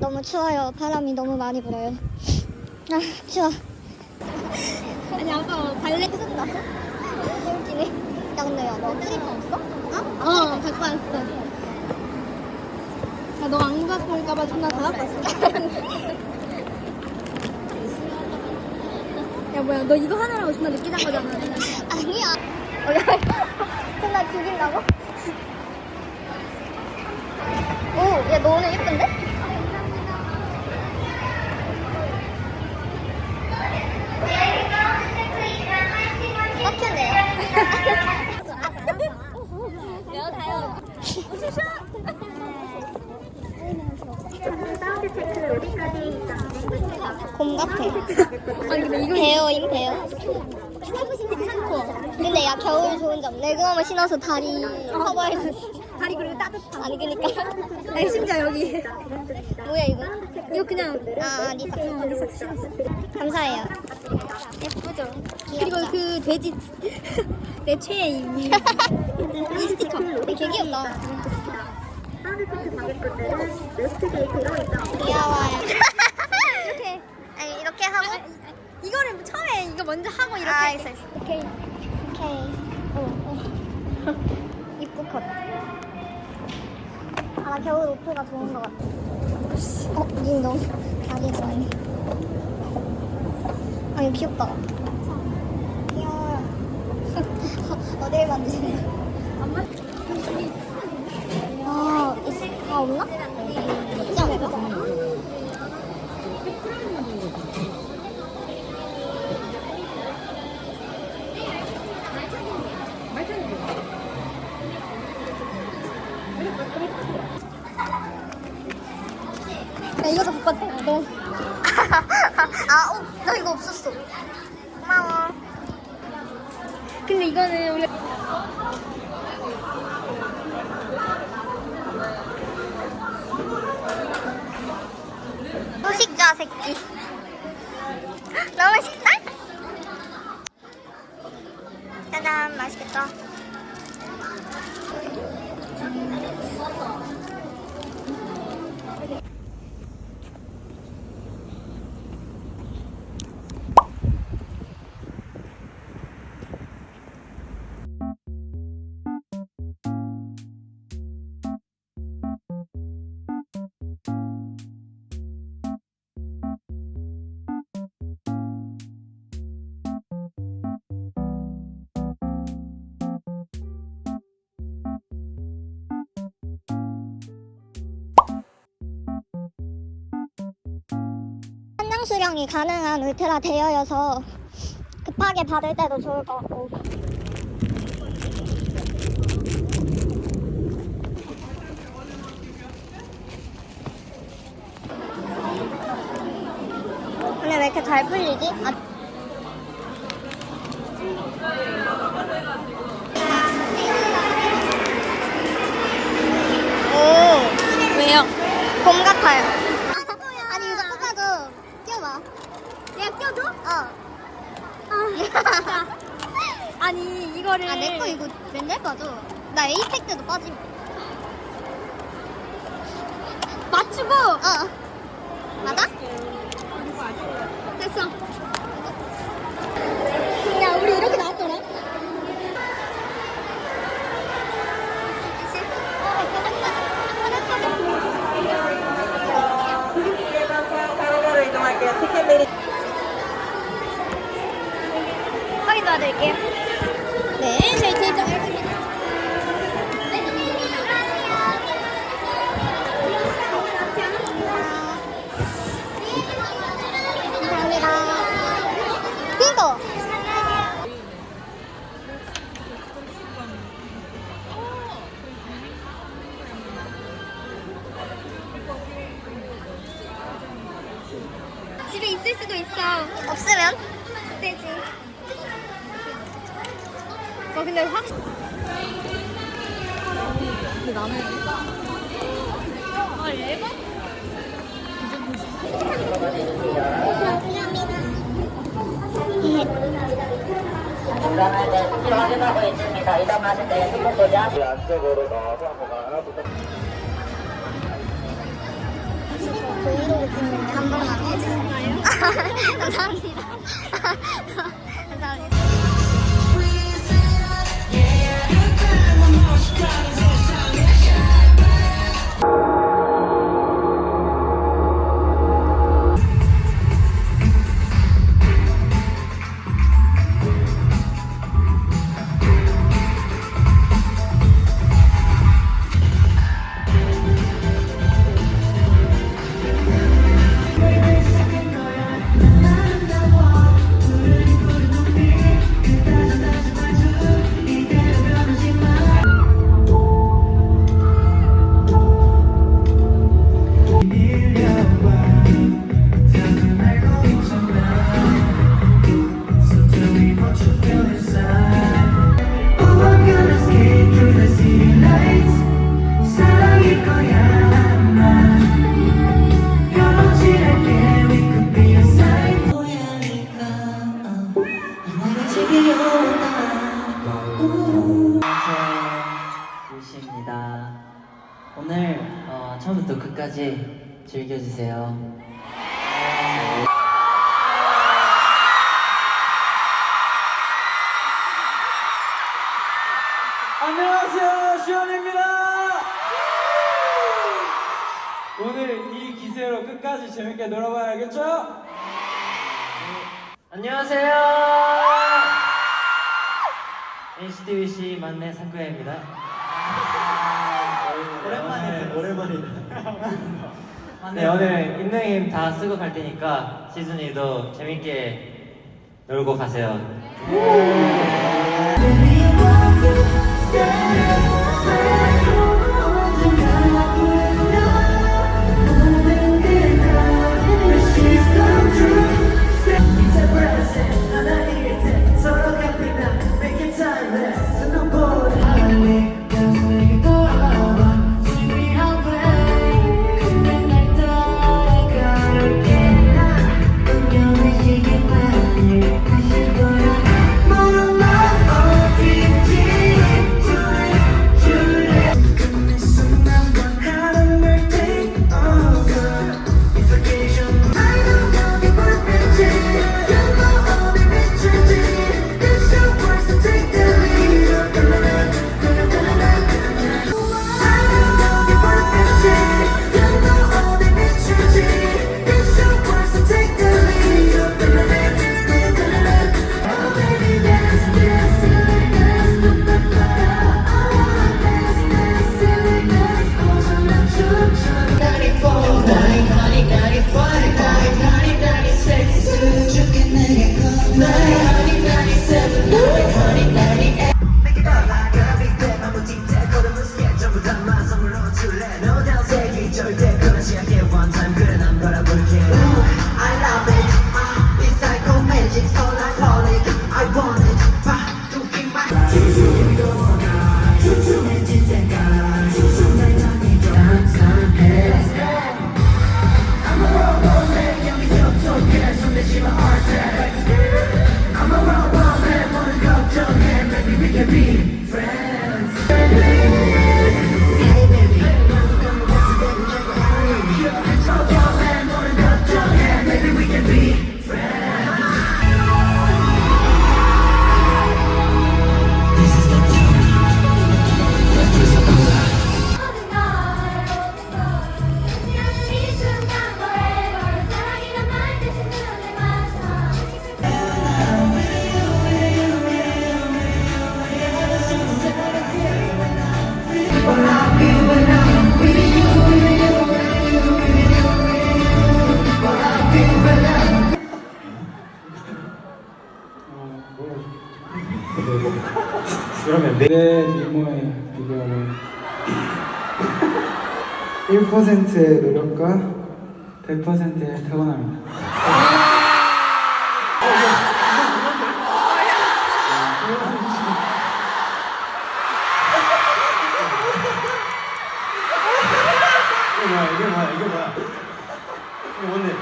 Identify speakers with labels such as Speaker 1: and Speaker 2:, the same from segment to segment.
Speaker 1: 너무 추워요. 바람이 너무 많이 불어요. 아, 추워.
Speaker 2: 아니 아까 발레
Speaker 1: 쓴다. 웃기네. 야, 근데 야, 너 쓰리퍼 없어? 어?
Speaker 2: 어 갖고 왔어. 나너안 갖고 올까봐 존나 다 갖고 왔어. 야 뭐야 너 이거 하느라고 존나 늦게 잔 거잖아.
Speaker 1: 아니야. 어, 야, 존나 죽인다고? 오, 야, 너 오늘 예쁜데? 빡쳤네요.
Speaker 2: 내가 다요.
Speaker 1: 곰 같아.
Speaker 2: 근데 이거. 괜찮고
Speaker 1: 근데 야 겨울 좋은 점 레그홈을 신어서 다리 커버해서
Speaker 2: 다리 그리고 따뜻하.
Speaker 1: 아니 그니까
Speaker 2: 아니 심지어 여기
Speaker 1: 뭐야 이거?
Speaker 2: 이거 그냥
Speaker 1: 아 니삭
Speaker 2: 어, 리삭 신었어.
Speaker 1: 감사해요. 예쁘죠?
Speaker 2: 그리고 그 돼지 내 최애 이, 이 스티커.
Speaker 1: 되게 귀엽다. 귀여워요.
Speaker 2: 이렇게
Speaker 1: 아니 이렇게 하고
Speaker 2: 이거를 뭐 처음에 이거 먼저 하고 이렇게.
Speaker 1: 아 있어 있어.
Speaker 2: 오케이.
Speaker 1: 오케이. 어, 어. 입구 컷. 아, 나 겨울 옷표가 좋은 것 같아. 어, 니 너무 다리 좋아해. 아, 이거 귀엽다. 귀여워요. 어딜 만지세요? 아, 있, 아, 없나? 있지 않을까?
Speaker 2: 야 이것도 바꿨다. 너
Speaker 1: 아, 어, 나 이거 없었어. 고마워.
Speaker 2: 근데 이거는 우리
Speaker 1: 새끼. 너무 맛있다. 짜잔, 맛있겠다. 수령이 가능한 울트라 대여여서 급하게 받을 때도 좋을 것 같고. 근데 왜 이렇게 잘 풀리지? 아, 오, 같아요. 아니 이거 꽂아줘. 끼워봐.
Speaker 2: 내가 껴줘?
Speaker 1: 어.
Speaker 2: 아 진짜. 아니 이거를
Speaker 1: 아, 내 거 이거 맨날 빠져. 나 에이펙 때도 빠짐.
Speaker 3: 일어날 때 하고
Speaker 1: 감사합니다. 감사합니다.
Speaker 4: 즐겨주세요.
Speaker 5: 안녕하세요, 시원입니다. 오늘 이 기세로 끝까지 재밌게 놀아봐야겠죠?
Speaker 4: 안녕하세요. NCT 위시 만내 상구야입니다. 오랜만이네, 오랜만이네. 네, 오늘 있는 힘 다 쓰고 갈 테니까 시즌이도 재밌게 놀고 가세요.
Speaker 5: 내 미모의 비결은 1%의 노력과 100%의 타고남입니다. 이게 뭐야, 이게 뭐야, 이게 뭐야. 이게 뭔데?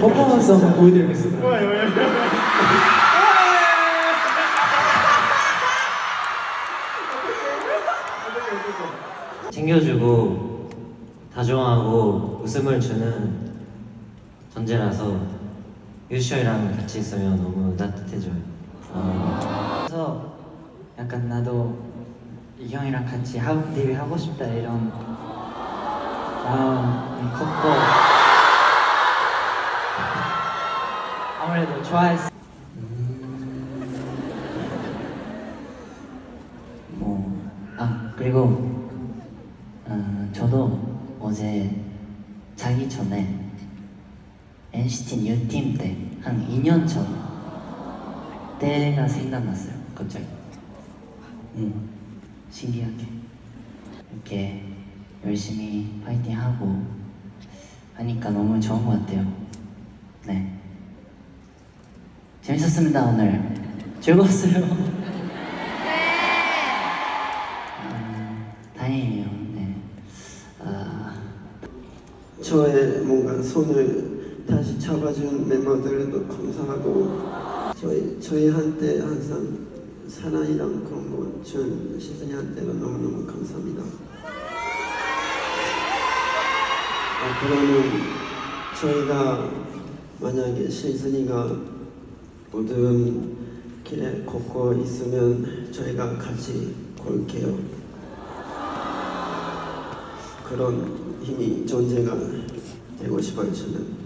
Speaker 5: 퍼포먼스 한번 보여드리겠습니다.
Speaker 4: 챙겨주고 다정하고 웃음을 주는 존재라서 유시형이랑 같이 있으면 너무 따뜻해져요. 어,
Speaker 6: 그래서 약간 나도 이 형이랑 같이 하우 데뷔 하고 싶다 이런 마음이 컸고 아무래도 좋아했어.
Speaker 7: 뭐, 아, 그리고, 어, 저도 어제 자기 전에 NCT 뉴팀 때, 한 2년 전, 때가 생각났어요, 갑자기. 음, 신기하게. 이렇게 열심히 파이팅 하고 하니까 너무 좋은 것 같아요. 네. 재밌었습니다, 오늘. 즐거웠어요. 음, 다행이에요. 네. 아,
Speaker 8: 저의 뭔가 손을 다시 잡아준 멤버들도 감사하고 저희 저희 한테 항상 사랑이랑 그런 거준 시즌이한테도 너무너무 감사합니다. 아, 그러면 저희가 만약에 시즌이가 어두운 길에 걷고 있으면 저희가 같이 걸게요. 그런 힘이 존재가 되고 싶어요 저는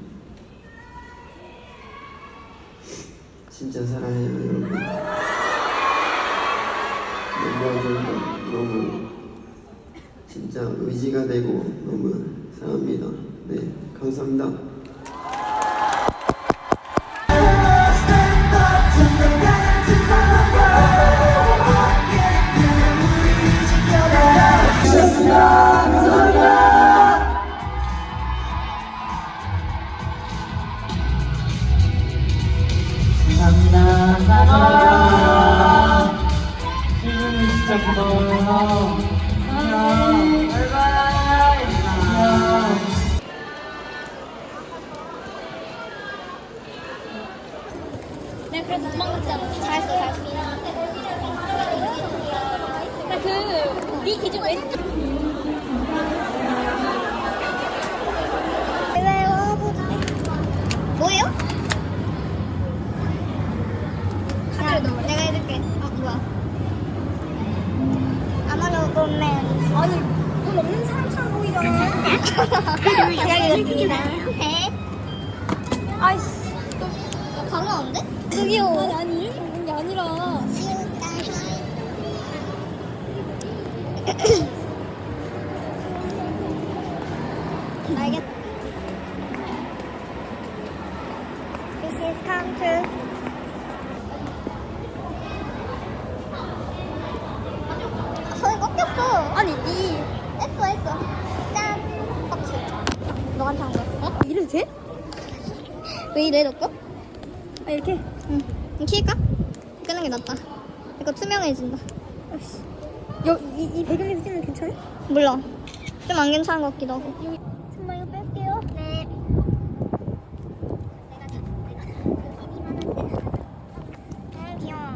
Speaker 8: 진짜 사랑해요 여러분. 멤버들도 너무 진짜 의지가 되고 너무 사랑합니다. 네 감사합니다
Speaker 2: 그래도 도망갔잖아. 잘했어, 잘했어. 나그네 기준 왜
Speaker 1: 제가 읽었습니다. 네.
Speaker 2: 아이씨.
Speaker 1: 가능한데?
Speaker 2: 저기요. 아니 아니 이런 게 아니라.
Speaker 1: 알겠. This is come to. 아, 손이 꺾였어.
Speaker 2: 아니 니
Speaker 1: 했어 했어. 짠. 빡치. 너한테 한 거. 어?
Speaker 2: 이래도 돼?
Speaker 1: 왜 이래 너 거?
Speaker 2: 아 이렇게.
Speaker 1: 응. 킬까? 끄는 게 낫다. 이거 투명해진다.
Speaker 2: 여이 이 배경에서 찍는 거 괜찮아?
Speaker 1: 몰라. 좀 안 괜찮은 것 같기도 하고.
Speaker 2: 정말 이거 뺄게요.
Speaker 1: 네.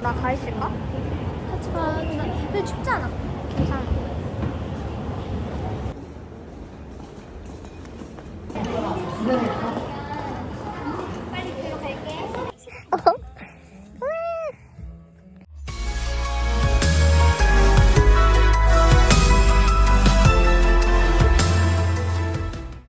Speaker 1: 나 가 있을까?
Speaker 2: 같이 가. 근데 춥잖아.
Speaker 1: 괜찮아.